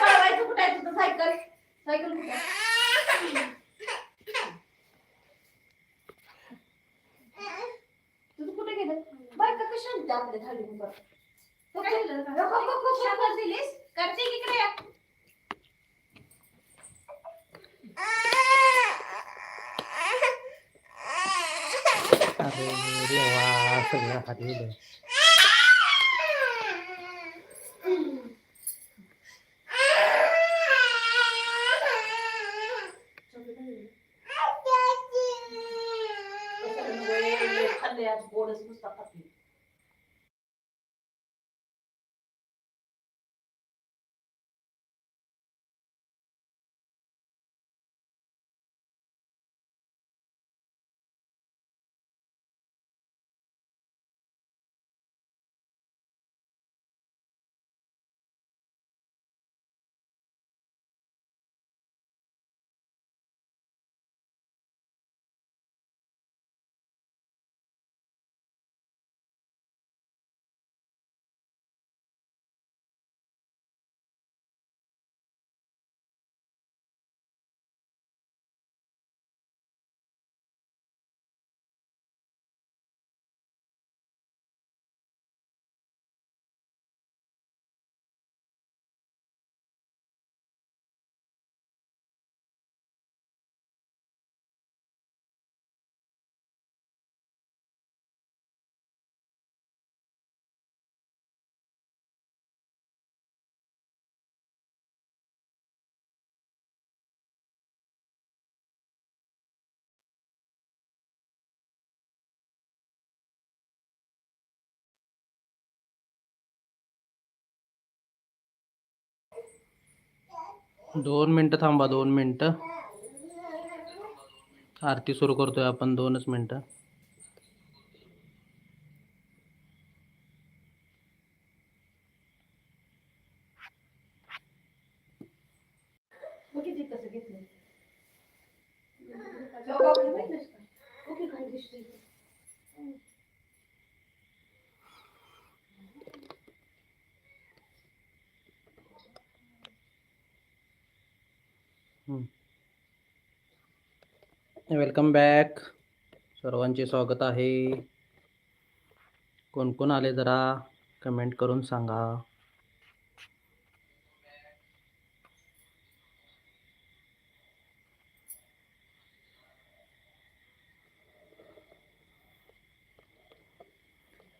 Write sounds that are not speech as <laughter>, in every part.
पळवायचं कुठे आहे तुझं सायकल? सायकल कुठे आहे? तुझं कुठे गेलं? बायका कशा आणते आपल्या थाली दिलीस? करते इकडे या. अरे देवा सगळं हाती गेलं. दोन मिनटं थांबा दोन मिनटं. आरती सुरू करतोय आपण दोनच मिनटं मग किती कसं घेतलं जगावलं माहितीस का? ओके काय दिसतंय ते. वेलकम बॅक सर्वांचे स्वागत आहे. कोण कोण आले जरा कमेंट करून सांगा.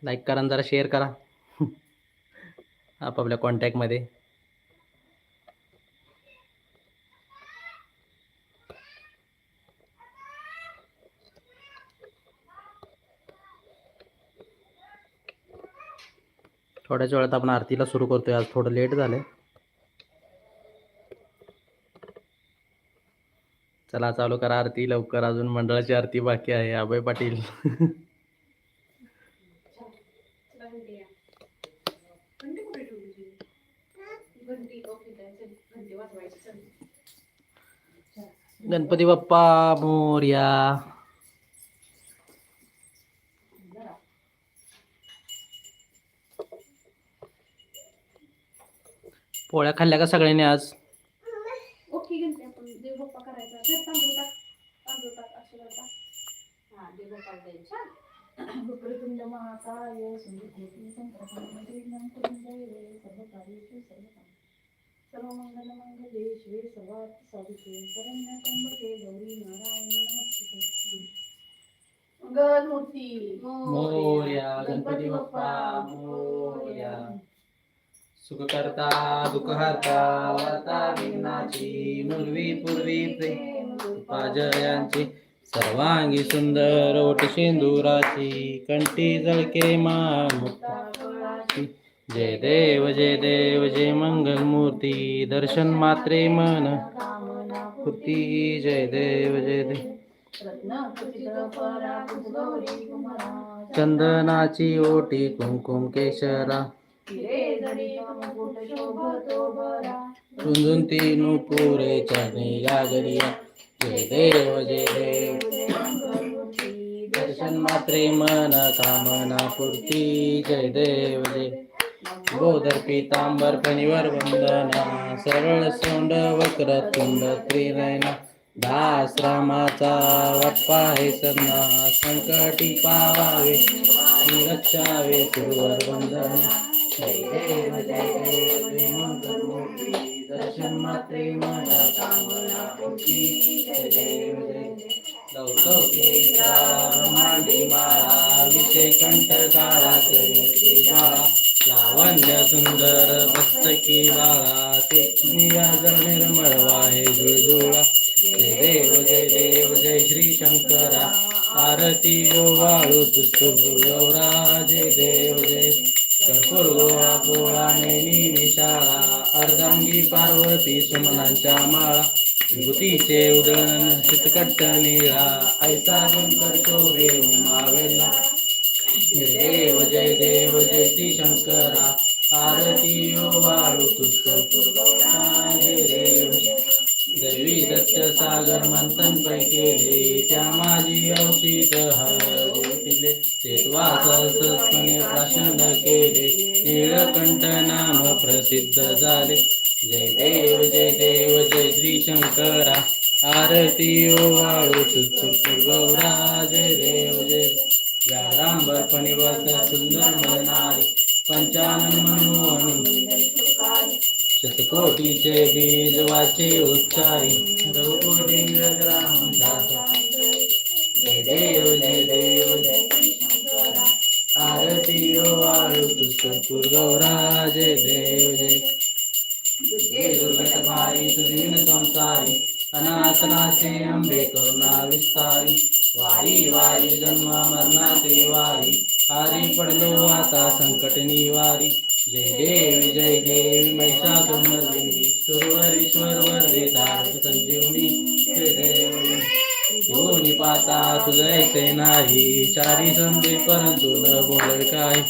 लाईक करा जरा शेअर करा. <laughs> आपापल्या कॉन्टॅक्टमध्ये थोड्याच वेळात आपण आरतीला सुरू करतोय. आज थोडं लेट झालं चला चालू करा आरती. लवकर अजून मंडळाची आरती बाकी आहे. अभय पाटील. गणपती बाप्पा मोर्या. घंटी कुठे ठेवली तुझी? घंटी ओके काय चल घंटी वाजवायची चल गणपती बाप्पा मोर्या पोळ्या खाल्ल्या का सगळ्यांनी आज? ओके घंटी आपण. देव बाप्पा करायचा. तर तांदूळ टाक. तांदूळ टाक असं करता हा देव बाप्पा द्यायचा सुंदरकोटी संप्रभं विघ्नं कुरुंदये सर्वकार्येषु सर्वदा सर्वमंगल मंगले शिवे सर्वार्थ साधिके शरण्य त्र्यंबके गौरी नारायणी नमस्ते गणपती बाप्पा मोरया. सुखकर्ता दुःखहर्ता वार्ता विघ्नाची मुरवी पूर्वी प्रेम सर्वांगी सुंदर ओट सिंदुराची कंठी जळके मा जय देव जय देव जय मंगल मूर्ती दर्शन मात्रे मन कृती जय देव जय देव चंदनाची ओटी कुंकुम केशरा. रुंजून ती नुपुरे चरणी गागरिया जय देव जय देव. दर्शन मात्रे मन कामना पूर्ती. जय देव जय गोदर पितांबर फणीवर वंदना. सरळ सोंड वक्र तुंड त्रिनयना. दास रामाचा वटपा हे सन्ना. संकटी पावावे. रक्षावे गुरुवर वंदना. जय देव जय देव दर्शन मात्रे मला कामना पोटी जय देव जय लवकौकिका ब्रह्मांडी माळा विषय कंठ काळा करी ज्वाळा लावण्य सुंदर मस्तकी बाळा निर्मळ वाहे झुळझुळा जय देव जय देव जय श्री शंकरा आरती ओ वाळू गौरा जय देव जय कर्पूर गोळा विशाळा अर्धांगी पार्वती सुमनांच्या माळा. विभूतीचे उदळण चितकट्ट निळा ऐसा शंकर शोभे उमावेला देव जय देव जय श्री शंकरा. आरती यो वाळू तुझ देव. दैवी दत्त सागर मंथन पैकेले त्या माझी औषध हरले ते प्राशन केले नीळकंठ नाम प्रसिद्ध झाले जय देव जय देव जय श्री शंकरा आरती ओ वाळू तुझ गौरा जय देव जय व्यारांबर वस सुंदर म्हणणारी पंचानन मनमोहन शतकोटीचे बीज वाचे उच्चारी रघुकोटी रामदास जय देव जय देव जय आरती ओ वाळू तुझ गौरा जय देव जय दुर्गत भारी सुदीन संसारी अनाथनाचे अंबे करुणा विस्तारी वारी वारी जन्म मरणा ते वारी हारी पडलो आता संकट निवारी जय देवी जय देवी महिषासुमर्दिनी सुरवरीश्वर वर्दे तारक संजीवनी पाता तुझैसे नाही चारी समजे परंतु न बोल काय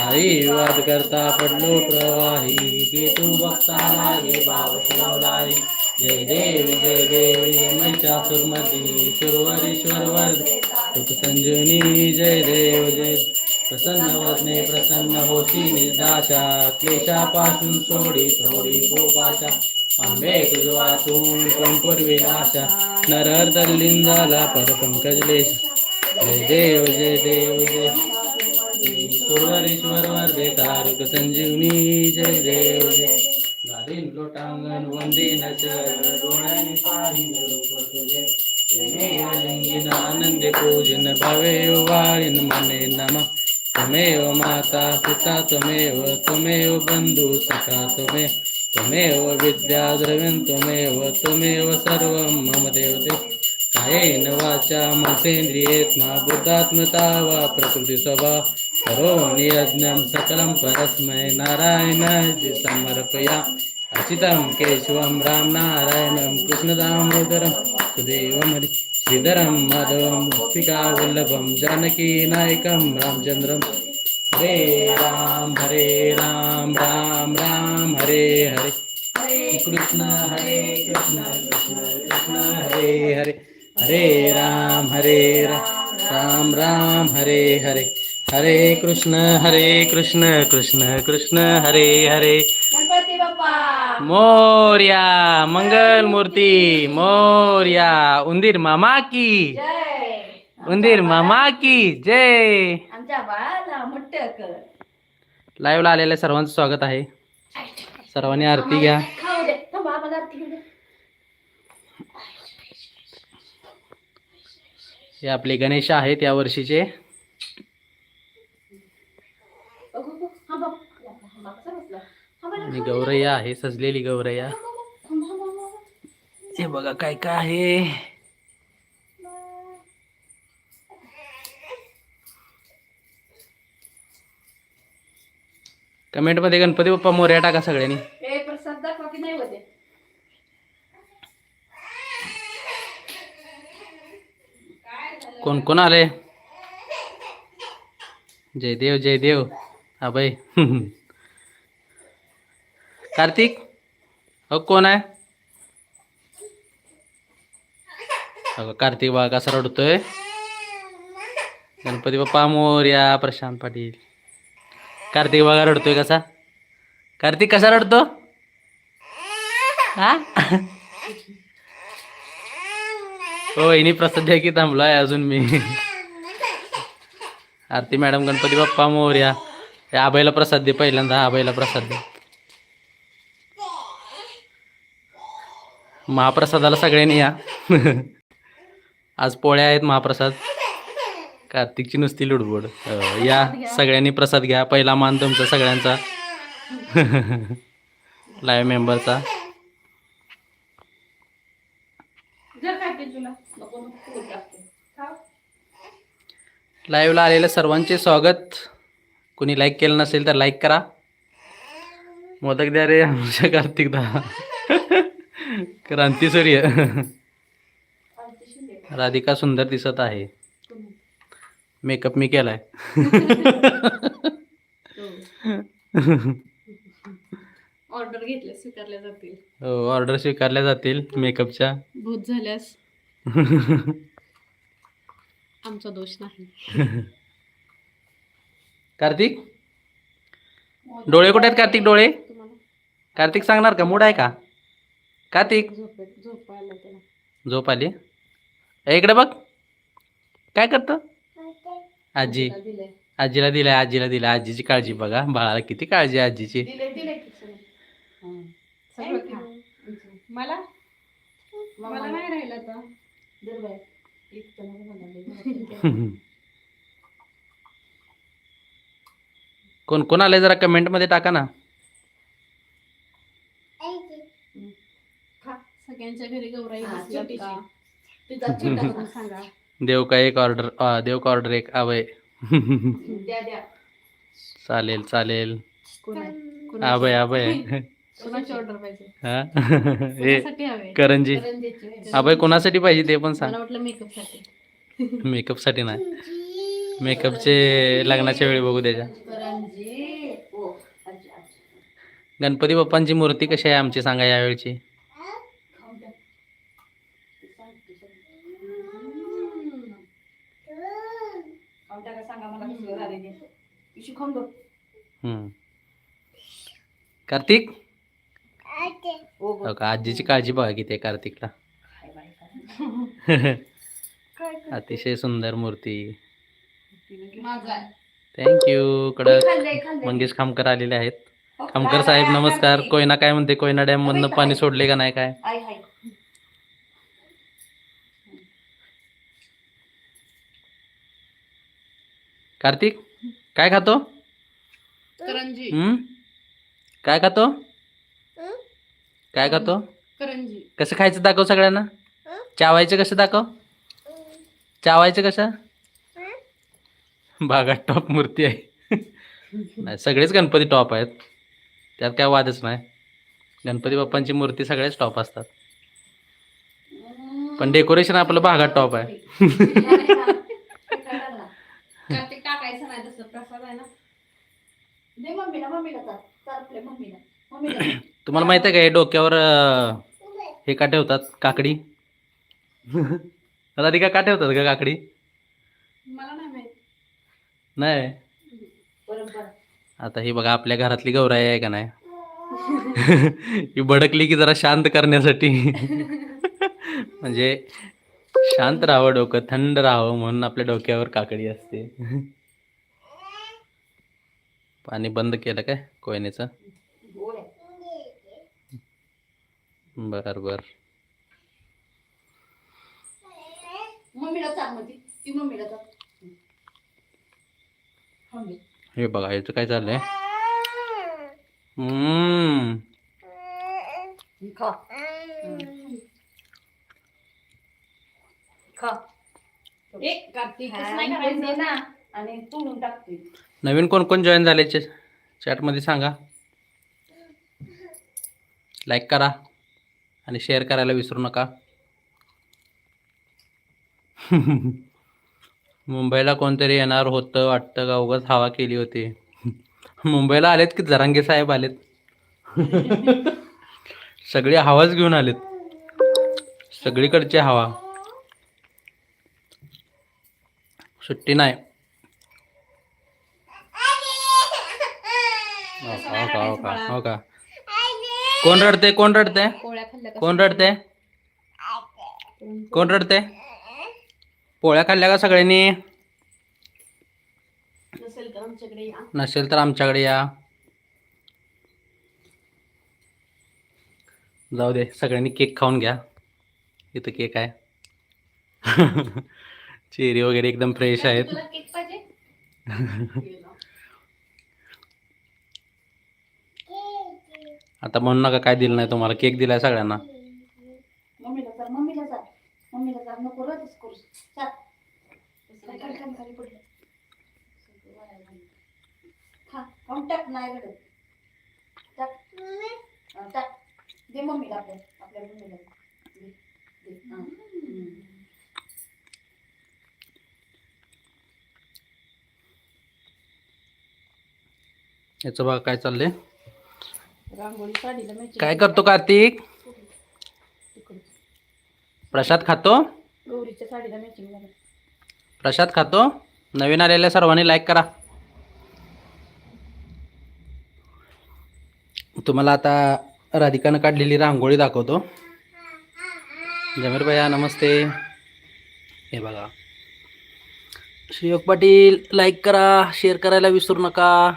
आई वाद करता पडलो प्रवाही की तू बघता लागे भाव श्रवलाई जय देव जय देवी सुरमती सुरवरीश्वर वरदे सुख संजीवनी जय देव जय. प्रसन्न वदने प्रसन्न होती निर्दाशा क्लेशापासून सोडी थोडी गोपाशा आंबे वाचून संपूर्वी आशा नरहर तल्लीन झाला पर पंकज लेश. जय देव जय देव जय सुरवरीश्वर वरदे तारक संजीवनी जय देव जय गाडीन लोटांगण वंदे नचर डोळ्याने पाहिन रूप तुझे लिंगिन पूजन भावे वाळीन मने नमा. त्वमेव माता पिता त्वमेव त्वमेव बंधू सखा त्वमेव त्वमेव विद्याद्रव्यं त्वमेव त्वमेव सर्वं मम देवते। कायेन वाचा मनसेन्द्रियेत्मा बुद्धात्मता वा प्रकृतिस्वभा करोमि यज्ञं सकलं परस्मै नारायण समर्पया। अचितं केशवं रामनारायणं नारायणं कृष्णदामोदरं सुदेवमणि श्रीधरं माधवं गोपिका वल्लभं रामचन्द्रम् हरे राम हरे राम राम राम हरे हरे। कृष्ण हरे कृष्ण कृष्ण कृष्ण हरे हरे। हरे राम हरे राम राम राम हरे हरे। हरे कृष्ण हरे कृष्ण कृष्ण कृष्ण हरे हरे। मोर्या मंगल मूर्ती मोर्या। उंदीर मामा की। उंदीर मामा की जय। आमच्या बाळाला मोठ कर लाईव्हला आलेल्या सर्वांचं स्वागत आहे सर्वांनी आरती घ्या खाऊ दे थांबा आम्हाला आरती घेऊ दे हे आपले गणेश आहेत या वर्षीचे बघू, बघू. थांबा. थांबा, कसा बसला? थांबा ना, आणि थांबा. गौरैया आहे सजलेली गौरैया थांबा, थांबा, थांबा. हे बघा काय काय आहे कमेंटमध्ये गणपती बाप्पा मोर्या टाका सगळ्यांनी. कोण कोण आले जय देव जय देव अभय कार्तिक? अहो कोण आहे? अगं कार्तिक बघा कसा रडतोय? गणपती बाप्पा मोर्या प्रशांत पाटील. कार्तिक बघा रडतोय कसा. कार्तिक कसा रडतो? हा? हो इनी प्रसाद द्या की थांबलोय अजून मी. आरती मॅडम गणपती बाप्पा मोर्या. या आबाईला प्रसाद दे पहिल्यांदा आबाईला प्रसाद दे. महाप्रसादाला सगळ्यांनी या. आज पोळ्या आहेत महाप्रसाद. कार्तिकची नुसती लुडबुड. या सगळ्यांनी प्रसाद घ्या. पहिला मान तुमचा सगळ्यांचा. लाईव्ह मेंबरचा. लाईव्हला आलेल्या सर्वांचे स्वागत. कोणी लाईक केलं नसेल तर लाईक करा. मोदक द्या रे आमच्या कार्तिक दा <laughs> क्रांती सूर्य. राधिका सुंदर दिसत आहे. मेकअप मी केलाय. <laughs> ऑर्डर घेतल्या स्वीकारल्या जातील. ऑर्डर स्वीकारल्या जातील मेकअपच्या. भूत झाल्यास. आमचा दोष नाही. <laughs> कार्तिक? डोळे कुठे आहेत कार्तिक डोळे? कार्तिक सांगणार का? मूड आहे का? कार्तिक? झोप आला इकडे बघ. काय करतो? आजी. दिलंय. आजीला दिलाय आजीला दिलाय. आजीची काळजी बघा. बाळाला किती काळजी आहे आजीची. दिलंय दिलंय की सगळं. सगळं खा. मला? मला नाही राहिलं आता. दर बाय इतकं नको म्हणाले. कोण कोण आलंय जरा कमेंटमध्ये टाका ना. खा. सगळ्यांच्या घरी गौराई हा, बसल्या. तिचा सांगा. देव का एक ऑर्डर देव का ऑर्डर एक आवय चालेल चालेल. ऑर्डर पाहिजे? हा? हे करंजी. आबय कोणासाठी पाहिजे ते पण सांग. मेकअपसाठी मेकअपसाठी नाही. मेकअपचे लग्नाच्या वेळी बघू त्याच्या. गणपती बाप्पांची मूर्ती कशी आहे आमची सांगा यावेळची खाऊन द्या. ती सांग, ती सांग. खाऊन टाका, सांगा मला कसं झालंय ते. हम्म. कार्तिक हो. हो का आजीची काळजी बघा किती कार्तिकला काय बाई, काय. <laughs> अतिशय सुंदर मूर्ती माझा आहे. थँक्यू कडक खाल्लंय, खाल्लंय. मंगेश खामकर आलेले आहेत हो, खामकर साहेब नमस्कार. कोयना काय म्हणते कोयना डॅम मधनं पाणी सोडले का नाही काय हाय, हाय. कार्तिक काय खातो? करंजी. हम्म? काय खातो? काय खातो? करंजी. कसं खायचं दाखव सगळ्यांना. चावायचं कसं दाखव? चावायचं कसं? बागात टॉप मूर्ती आहे. नाही सगळेच गणपती टॉप आहेत. त्यात काय वादच नाही. गणपती बाप्पांची मूर्ती सगळ्याच टॉप असतात. पण डेकोरेशन आपलं भागात टॉप आहे. <laughs> कार्तिक टाकायचं नाही तसं प्रसाद आहे ना. दे मम्मीला मम्मीला चाल मम्मीला. मम्मीला. <clears throat> तुम्हाला माहिती आहे का हे डोक्यावर अं, हे का ठेवतात काकडी? <laughs> राधिका का ठेवतात का काकडी? मला नाही माहीत. नाही? बरोबर आता ही बघा आपल्या घरातली गौराई आहे का नाही? <laughs> ही भडकली की जरा शांत करण्यासाठी. <laughs> म्हणजे शांत राहावं डोकं थंड राहावं म्हणून आपल्या डोक्यावर काकडी असते. पाणी बंद केलं काय? कोयनेचं. बर बर. हे बघा याचं काय चाललंय? कार्तिक हा, नाही करायचं. ना आणि तोडून टाकते. नवीन कोण कोण जॉईन झाले चॅटमध्ये सांगा. लाईक करा आणि शेअर करायला विसरू नका. <laughs> मुंबईला कोणतरी येणार होतं वाटतं का? उगाच हवा केली होती. <laughs> मुंबईला आलेत की जरांगे साहेब आलेत? <laughs> सगळी हवाच घेऊन आलेत. सगळीकडची हवा. सुट्टी नाही. हो का हो का. हो का. कोण रडते कोण रडते कोण रडते कोण रडते पोळ्या खाल्ल्या का सगळ्यांनी? नसेल तर आमच्याकडे या. नसेल तर आमच्याकडे या. जाऊ दे सगळ्यांनी केक खाऊन घ्या. इथं केक आहे. <laughs> चेरी वगैरे एकदम फ्रेश आहेत <laughs> तुला केक पाहिजे आता म्हणू नका काय दिलं नाही तुम्हाला केक दिलाय सगळ्यांना मम्मीला जा मम्मीला जा मम्मीला जा नको रडच करू जा खाली खाली खाली खाली पडलं खा खाऊन टाक नाही रडत टाक हा, टाक दे मम्मीला आपल्या आपल्या मम्मीला दे. दे. हा. हम्म. याचं बघा काय चाललंय रांगोळी काय करतो कार्तिक. प्रसाद खातो? गौरीच्या साडीला मॅचिंग झालं. प्रसाद खातो? नवीन आलेल्या सर्वांनी लाईक करा. तुम्हाला आता राधिकानं काढलेली रांगोळी दाखवतो. जमीर भैया नमस्ते. हे बघा. श्रीयोग पाटील लाईक करा. शेअर करायला विसरू नका.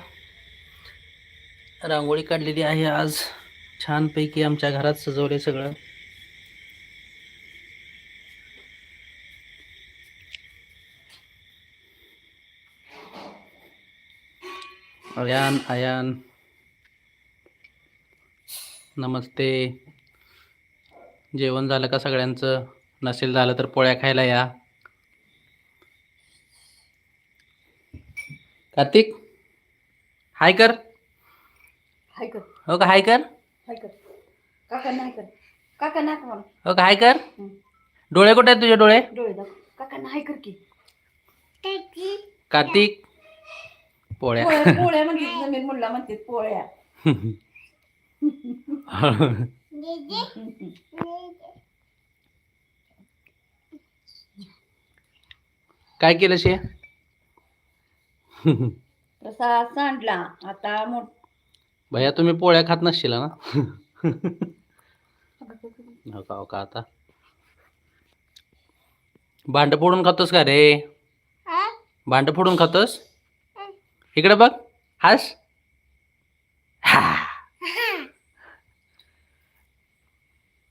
रांगोळी काढलेली आहे आज. छानपैकी आमच्या घरात सजवले सगळं. अयान अयान. नमस्ते. जेवण झालं का सगळ्यांचं? नसेल झालं तर पोळ्या खायला या. कार्तिक हाय कर. हाय कर हो का हाय कर हाय कर काका नाही कर काका नाही कर हो का हाय कर हं. डोळे कुठे आहेत तुझे डोळे? डोळे दाखव काका नाही कर की. कार्तिक? पोळ्या. पोळ्या पोळ्या म्हणजे जमीन मुल्ला म्हणते पोळ्या. काय केलं शे प्रसाद सांडला. आता मोठ भैया तुम्ही पोळ्या खात नसशील ना? <laughs> हो का हो का आता? भांड फोडून खातोस का रे? भांड फोडून खातोस? इकडे बघ हास.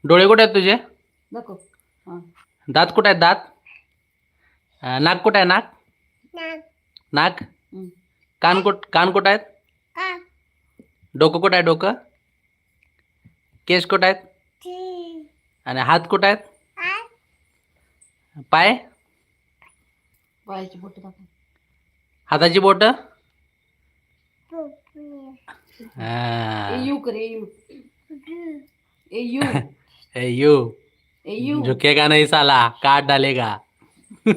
डोळे कुठे आहेत तुझे? दात कुठे आहेत दात? नाक कुठे आहे नाक? नाक. कान कुठ कान कुठं आहेत? डोकं कुठं आहे डोकं? केस कुठं आहेत? आणि हात कुठं आहेत? पाय? पायाची बोट हाताची बोट? यू <laughs> झुकेगा नहीं साला? काट डालेगा <laughs>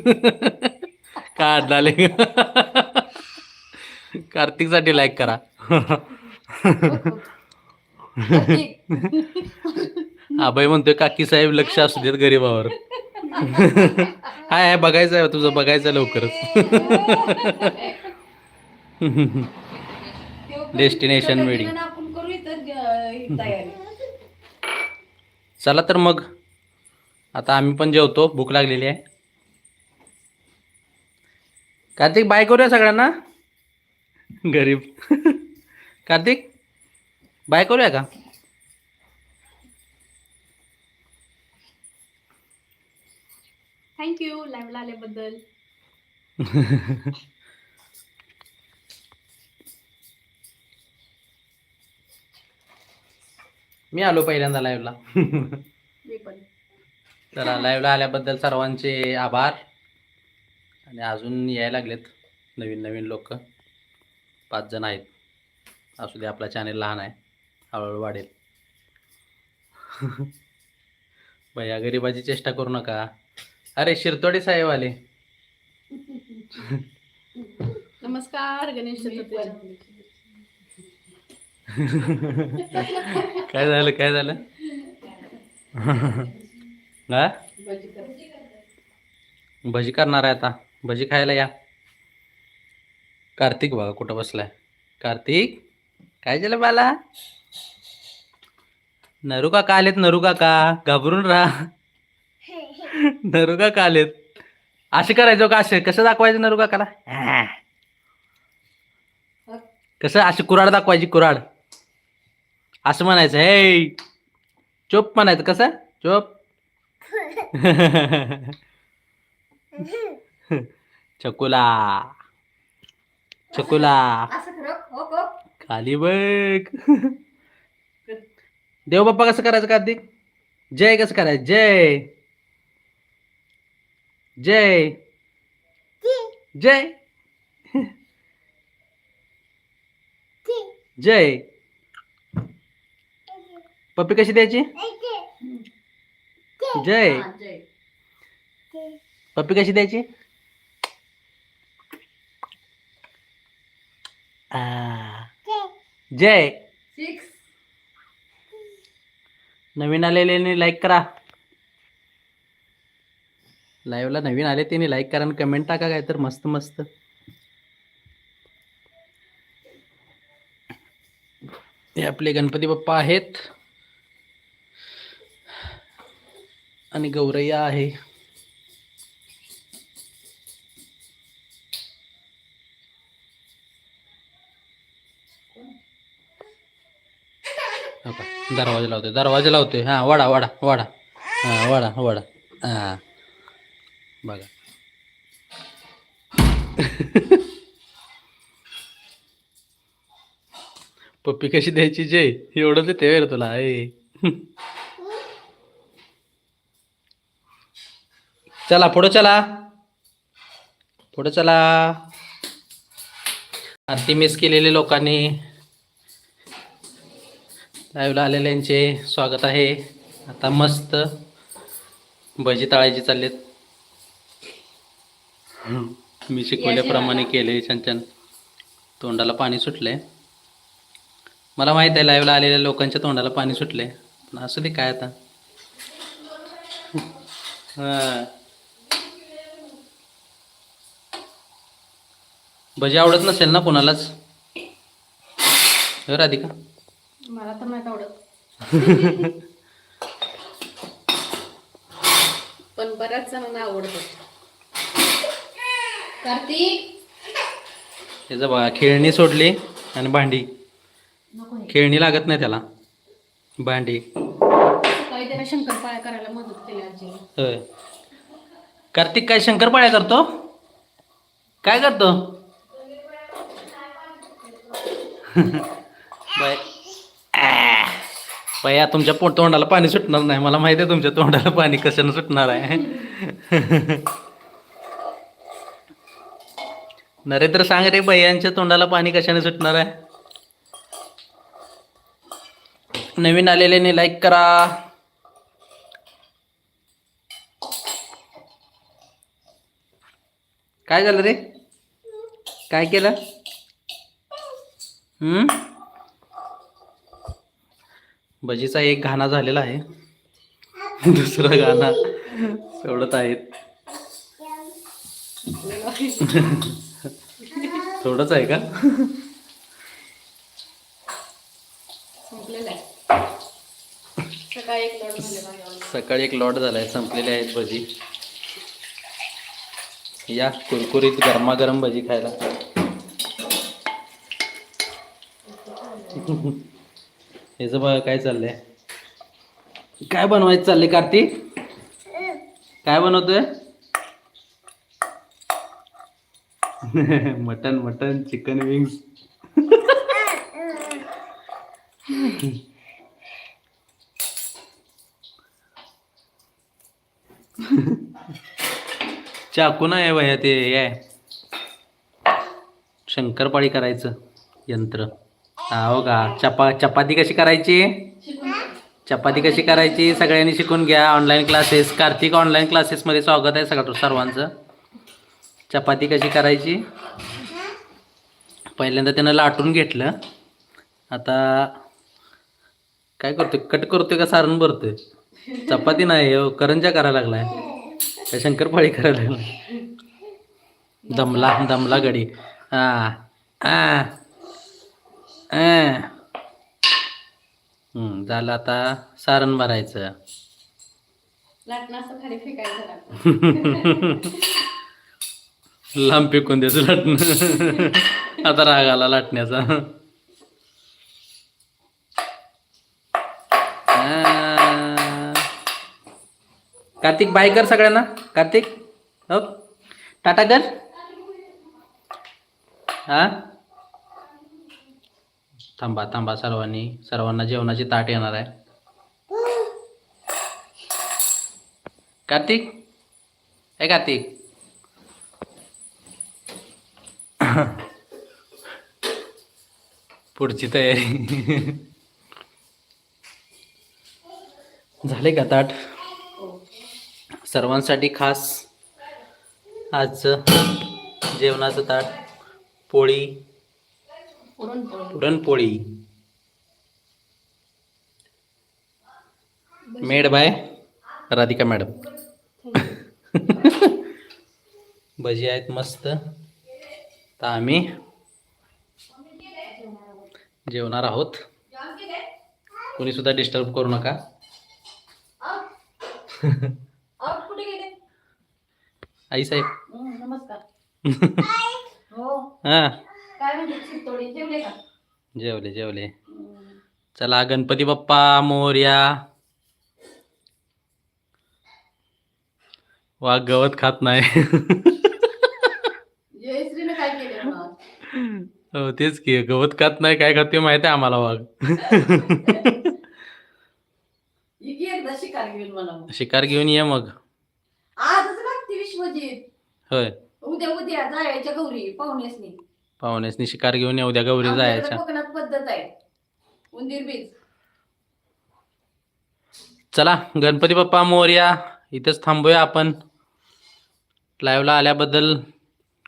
काट डालेगा <laughs> कार्तिकसाठी लाईक करा. <laughs> अभय म्हणतोय काकी साहेब लक्ष असू देत गरीबावर. <laughs> हाय बघायचं आहे तुझं बघायचं आहे लवकरच. <laughs> ही तयारी. चला तर मग. आता आम्ही पण जेवतो भूक लागलेली आहे. कार्तिक बाय करूया सगळ्यांना? गरीब. कार्तिक बाय करूया का? थँक्यू लाईव्हला आल्याबद्दल. <laughs> मी आलो पहिल्यांदा लाईव्हला. <laughs> मी पण. चला लाईव्हला आल्याबद्दल सर्वांचे आभार. आणि अजून यायला लागलेत नवीन नवीन लोक. पाच जण आहेत. असू दे आपला चॅनेल लहान आहे. हळूहळू वाढेल. <laughs> भैया गरिबाची चेष्टा करू नका. अरे शिरतोडे साहेब आले नमस्कार गणेश <laughs> काय झालं काय झालं? <laughs> हा? भजी करणार आहे आता. भजी खायला या. कार्तिक बघा कुठं बसलाय. कार्तिक? काय झालं बाला? नरू काका आलेत नरू काका. घाबरून राहा. नरू काका आलेत. असे करायचं का असे? कसं दाखवायचं नरू काकाला? कसं? अशी कुराड दाखवायची कुराड असं म्हणायचं हे चोप म्हणायचं. कसं? चोप. <laughs> चकुला. चकुला. खाली बघ. <laughs> देव बाप्पा कसं करायचं कार्तिक? जय कसं करायचं? जय. जय. जय. <laughs> जय. पप्पी कशी द्यायची? जय. जय. पप्पी कशी द्यायची? आ. जय. सिक्स नवीन आलेले लाईक करा. लाईव्हला नवीन आले त्यांनी लाईक करा आणि कमेंट टाका काय तर मस्त मस्त. हे आपले गणपती बाप्पा आहेत. आणि गौरैया आहे. हो दरवाजा लावते दरवाजा लावते. हा वाडा वाडा वाडा. हा वाडा वाडा. हा. बघा. <laughs> पप्पी कशी द्यायची जे एवढं देते वेळ तुला ए <laughs> चला पुढं चला. पुढं चला. आरती मिस केलेले लोकांनी. लाईव्हला आलेल्यांचे स्वागत आहे. आता मस्त भजी तळायची चाललेत. मी शिकवल्याप्रमाणे केले छान छान. तोंडाला पाणी सुटलंय. मला माहीत आहे लाईव्हला आलेल्या लोकांच्या तोंडाला पाणी सुटलंय. पण असू दे काय आता. भजी आवडत नसेल ना कोणालाच? हो राधिका? मला तर नाही आवडत. <laughs> पण बऱ्याच जणांना आवडतं. कार्तिक! त्याचं बघा खेळणी सोडली आणि भांडी. हे. खेळणी लागत नाही त्याला. भांडी. त्याला शंकरपाळ्या करायला मदत केली कार्तिक काय शंकरपाळ्या करतो? काय करतो. <laughs> पया तुमच्या पोट तोंडाला पाणी सुटणार नाही. मला माहिती आहे तुमच्या तोंडाला पाणी कशानं सुटणार आहे. नरेंद्र सांग रे भैयांच्या तोंडाला पाणी कशाने सुटणार आहे? नवीन आलेल्याने लाईक करा. काय झालं रे? काय केलं? हम्म? भजीचा एक घाणा झालेला आहे. <laughs> दुसरा गाणा सोडत आहेत. <laughs> थोडंच आहे का? सकाळी एक लॉट झालाय संपलेले आहेत भजी. या कुरकुरीत गरमागरम भजी खायला. <laughs> ह्याचं बघा काय चाललंय. काय बनवायचं चाललंय कार्तिक? काय बनवतोय? मटन मटन चिकन विंग्स चाकू ना आहे भैया ते आहे. शंकरपाळी करायचं यंत्र. हो का? चपा चपाती कशी करायची? चपाती कशी करायची? सगळ्यांनी शिकून घ्या. ऑनलाईन क्लासेस कार्तिक ऑनलाईन क्लासेसमध्ये स्वागत आहे सगळं सर्वांचं. चपाती कशी करायची? पहिल्यांदा त्यानं लाटून घेतलं. आता काय करतोय? कट करतोय का सारण भरतोय? चपाती नाही हो करंजा करायला लागलाय. का शंकरपाळी करायला लागलाय? दमला दमला गडी. हा हा. झालं आता सारण भरायचं. <laughs> लांब फेकून द्यायचं लाटणं. <laughs> आता राग आला लाटण्याचा. कार्तिक बाय कर सगळ्यांना. कार्तिक हो टाटा कर. हा थांबा थांबा सर्वांनी सर्वांना जेवणाची ताट येणार आहे. कार्तिक? ए कार्तिक. पुढची तयारी. झाले का ताट? सर्वांसाठी खास आजचं जेवणाचं ताट पोळी puranpoli. Made by Radhika madam. Bhaji आहेत मस्त. तर आम्ही जेवणार आहोत. कोणी सुद्धा डिस्टर्ब करू नका. आई साहेब. नमस्कार. <laughs> हो. हा. काय म्हणजे जेवले का? जेवले जेवले. चला गणपती बाप्पा मोर्या. वा गवत खात नाही. <laughs> जयश्रीने काय केले मग हो तेच की गवत खात नाही काय खाते माहिती आहे आम्हाला वाघ <laughs> एकदा शिकार घेऊन मला मग. शिकार घेऊन ये मग. आजच लागते विश्वजित. होय. उद्या उद्या जायच्या गौरी पाहुण्यासनी पाहुण्यासनी शिकार घेऊन ये उद्या गौरी आमच्याकडे जायच्या. कोकणात पद्धत आहे. उंदीर बीज. चला गणपती बाप्पा मोर्या इथेच थांबूया आपण. लाईव्हला आल्याबद्दल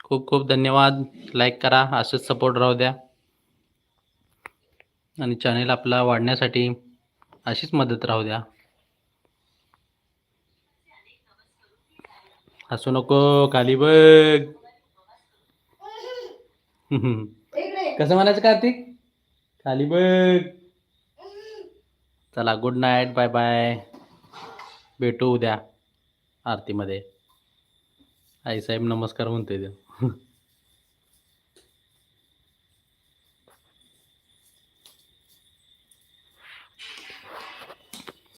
खूप खूप धन्यवाद. लाईक करा असंच सपोर्ट राहू द्या. आणि चॅनेल आपला वाढण्यासाठी अशीच मदत राहू द्या. हसू नको खाली बघ. <laughs> कसं म्हणायचं कार्तिक? खाली बघ. चला गुड नाईट बाय बाय भेटू उद्या आरतीमध्ये. आईसाहेब नमस्कार म्हणतोय ते. <laughs>